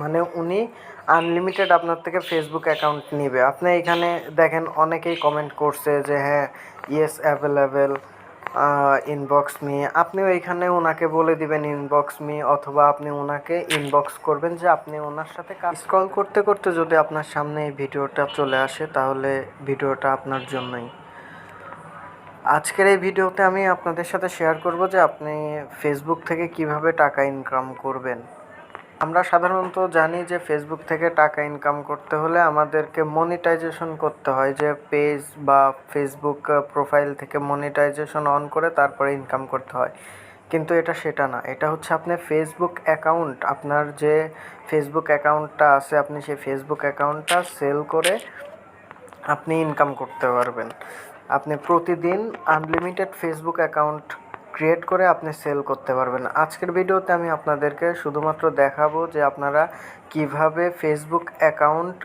মানে উনি আনলিমিটেড আপনার থেকে ফেসবুক অ্যাকাউন্ট নেবে। আপনি এখানে দেখেন অনেকেই কমেন্ট করছে যে হ্যাঁ ইয়েস অ্যাভেলেবেল ইনবক্স মি আপনিও এখানে ওনাকে বলে দিবেন ইনবক্স মি অথবা আপনি ওনাকে ইনবক্স করবেন যে, আপনি ওনার সাথে স্ক্রল করতে করতে যদি আপনার সামনে এই ভিডিওটা চলে আসে, তাহলে ভিডিওটা আপনার জন্যই। আজকের এই ভিডিওতে আমি আপনাদের সাথে শেয়ার করব যে, আপনি ফেসবুক থেকে কীভাবে টাকা ইনকাম করবেন। আমরা সাধারণত জানি যে ফেসবুক থেকে টাকা ইনকাম করতে হলে আমাদেরকে মনিটাইজেশন করতে হয়, যে পেজ বা ফেসবুক প্রোফাইল থেকে মনিটাইজেশন অন করে তারপরে ইনকাম করতে হয়। কিন্তু এটা সেটা না। এটা হচ্ছে আপনি ফেসবুক অ্যাকাউন্ট আপনার যে ফেসবুক অ্যাকাউন্টটা আছে, আপনি সেই ফেসবুক অ্যাকাউন্টটা সেল করে আপনি ইনকাম করতে পারবেন। আপনি প্রতিদিন আনলিমিটেড ফেসবুক অ্যাকাউন্ট ক্রিয়েট করে আপনি সেল করতে পারবেন। আজকের ভিডিওতে আমি আপনাদেরকে শুধুমাত্র দেখাবো যে আপনারা কীভাবে ফেসবুক অ্যাকাউন্ট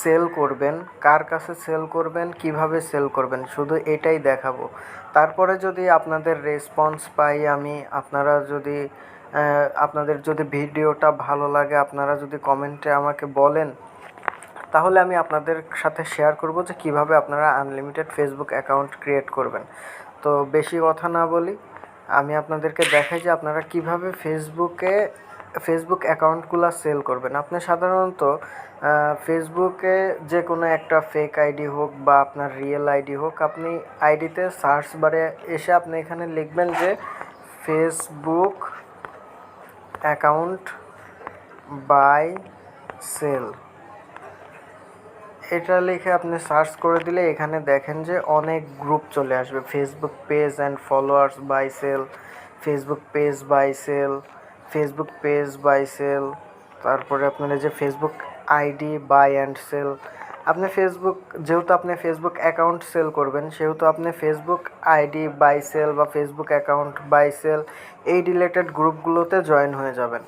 সেল করবেন, কার কাছে সেল করবেন, কীভাবে সেল করবেন, শুধু এটাই দেখাবো। তারপরে যদি আপনাদের রেসপন্স পাই আমি, আপনারা যদি আপনাদের যদি ভিডিওটা ভালো লাগে, আপনারা যদি কমেন্টে আমাকে বলেন, তাহলে আমি আপনাদের সাথে শেয়ার করব যে কীভাবে আপনারা আনলিমিটেড ফেসবুক অ্যাকাউন্ট ক্রিয়েট করবেন। তো বেশি কথা না বলি। আমি আপনাদেরকে দেখাই যে আপনারা কীভাবে ফেসবুকে ফেসবুক অ্যাকাউন্টগুলো সেল করবেন। আপনি সাধারণত ফেসবুকে যে কোনো একটা ফেক আইডি হোক বা আপনার রিয়েল আইডি হোক, আপনি আইডিতে সার্চ বারে এসে আপনি এখানে লিখবেন যে ফেসবুক অ্যাকাউন্ট বাই সেল এটা লিখে আপনি সার্চ করে দিলে এখানে দেখেন যে অনেক গ্রুপ চলে আসবে। Facebook page and followers buy sell Facebook page buy sell Facebook page buy sell তারপরে আপনার যে Facebook ID buy and sell আপনি ফেসবুক যেহেতু আপনি ফেসবুক অ্যাকাউন্ট সেল করবেন, সেহেতু আপনি ফেসবুক আইডি বাই সেল বা ফেসবুক অ্যাকাউন্ট বাই সেল এই রিলেটেড গ্রুপগুলোতে জয়েন হয়ে যাবেন।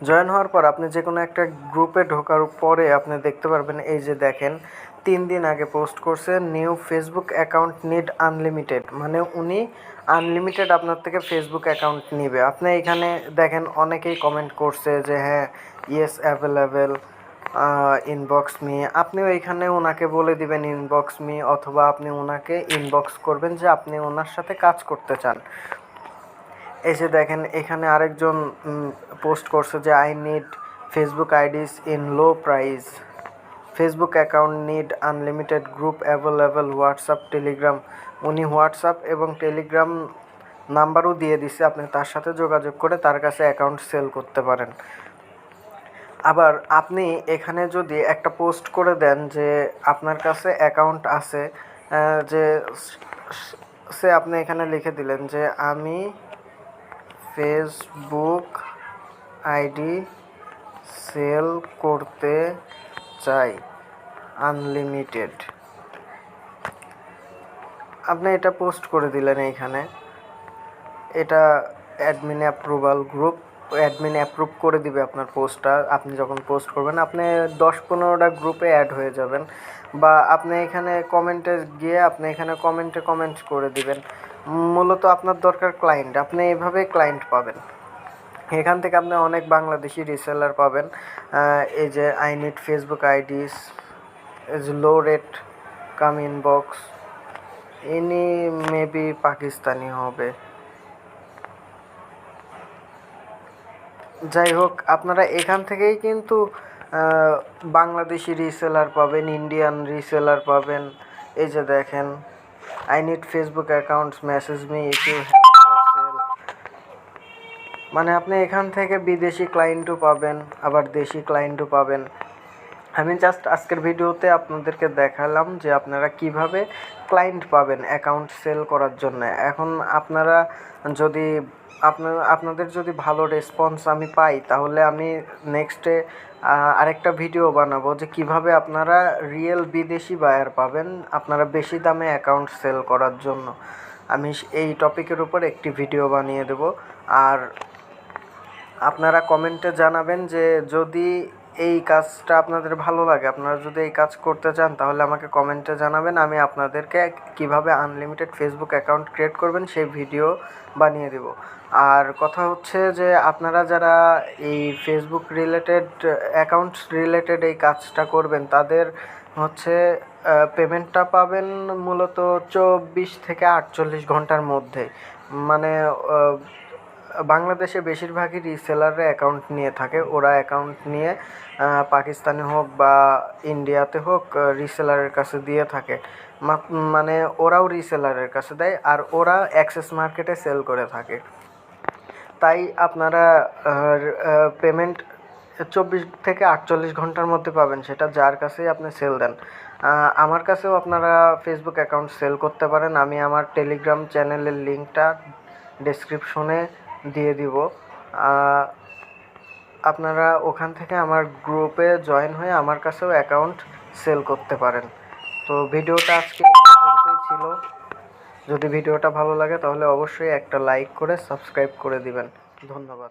জয়েন হওয়ার পর আপনি যে কোনো একটা গ্রুপে ঢোকার পরে আপনি দেখতে পারবেন, এই যে দেখেন, তিন দিন আগে পোস্ট করছে new Facebook account need unlimited মানে উনি আনলিমিটেড আপনার থেকে ফেসবুক অ্যাকাউন্ট নিবে। আপনি এখানে দেখেন, অনেকেই কমেন্ট করছে যে হ্যাঁ ইয়েস অ্যাভেলেবেল ইনবক্স মি আপনিও এখানে ওনাকে বলে দিবেন ইনবক্স মি অথবা আপনি ওনাকে ইনবক্স করবেন যে আপনি ওনার সাথে কাজ করতে চান। যে দেখেন, এখানে আরেকজন পোস্ট করছে যে I need Facebook IDs in low price Facebook account need unlimited group available WhatsApp Telegram উনি হোয়াটসঅ্যাপ এবং টেলিগ্রাম নাম্বারও দিয়ে দিছে, আপনি তার সাথে যোগাযোগ করে তার কাছে অ্যাকাউন্ট সেল করতে পারেন। আবার আপনি এখানে যদি একটা পোস্ট করে দেন যে, আপনার কাছে অ্যাকাউন্ট আছে যে সে আপনি এখানে লিখে দিলেন যে, আমি ফেসবুক আইডি সেল করতে চাই। আনলিমিটেড। আপনি এটা পোস্ট করে দিলেন এইখানে। এটা admin approval group. Admin approve করে দিবে আপনার পোস্টটা। আপনি যখন পোস্ট করবেন, আপনি দশ পনেরোটা গ্রুপে অ্যাড হয়ে যাবেন। বা আপনি এখানে কমেন্টে গিয়ে আপনি এখানে কমেন্টে কমেন্ট করে দিবেন। মূলত আপনার দরকার ক্লায়েন্ট আপনি এইভাবে ক্লায়েন্ট পাবেন। এখান থেকে আপনি অনেক বাংলাদেশি রিসেলার পাবেন। এই যে I need Facebook IDs low rate come inbox ইনি মেবি পাকিস্তানি হবে। যাই হোক, আপনারা এখান থেকেই কিন্তু বাংলাদেশি রিসেলার পাবেন ইন্ডিয়ান রিসেলার পাবেন। এই যে দেখেন I need Facebook accounts message me if you sell মানে আপনি এখান থেকে বিদেশি ক্লায়েন্টও পাবেন, আবার দেশি ক্লায়েন্টও পাবেন। আমি জাস্ট আজকের ভিডিওতে আপনাদেরকে দেখালাম যে আপনারা কীভাবে ক্লায়েন্ট পাবেন অ্যাকাউন্ট সেল করার জন্য। এখন আপনারা যদি আপনার আপনাদের যদি ভালো রেসপন্স আমি পাই, তাহলে আমি নেক্সটে আরেকটা ভিডিও বানাবো যে কীভাবে আপনারা রিয়েল বিদেশি বায়ার পাবেন আপনারা বেশি দামে অ্যাকাউন্ট সেল করার জন্য। আমি এই টপিকের উপর একটি ভিডিও বানিয়ে দেব। আর আপনারা কমেন্টে জানাবেন যে যদি এই কাজটা আপনাদের ভালো লাগে, আপনারা যদি এই কাজ করতে চান তাহলে আমাকে কমেন্টে জানাবেন, আমি আপনাদেরকে কীভাবে আনলিমিটেড ফেসবুক অ্যাকাউন্ট ক্রিয়েট করবেন সেই ভিডিও বানিয়ে দেব। আর কথা হচ্ছে যে আপনারা যারা এই ফেসবুক রিলেটেড অ্যাকাউন্টস রিলেটেড এই কাজটা করবেন, তাদের হচ্ছে পেমেন্টটা পাবেন মূলত চব্বিশ থেকে আটচল্লিশ ঘণ্টার মধ্যে। মানে বাংলাদেশে বেশিরভাগই রিসেলাররা অ্যাকাউন্ট নিয়ে থাকে। ওরা অ্যাকাউন্ট নিয়ে পাকিস্তানে হোক বা ইন্ডিয়াতে হোক রিসেলারের কাছে দিয়ে থাকে। মানে ওরাও রিসেলারের কাছে দেয় আর ওরা অ্যাক্সেস মার্কেটে সেল করে থাকে। তাই আপনারা পেমেন্ট চব্বিশ থেকে আটচল্লিশ ঘণ্টার মধ্যে পাবেন। সেটা যার কাছেই আপনি সেল দেন। আমার কাছেও আপনারা ফেসবুক অ্যাকাউন্ট সেল করতে পারেন। আমি আমার টেলিগ্রাম চ্যানেলের লিঙ্কটা ডেসক্রিপশনে দিয়ে দিব। আপনারা ওখান থেকে আমার গ্রুপে জয়েন হয়ে আমার কাছেও অ্যাকাউন্ট সেল করতে পারেন। তো ভিডিওটা আজকে ছিল। যদি ভিডিওটা ভালো লাগে তাহলে অবশ্যই একটা লাইক করে সাবস্ক্রাইব করে দিবেন। ধন্যবাদ।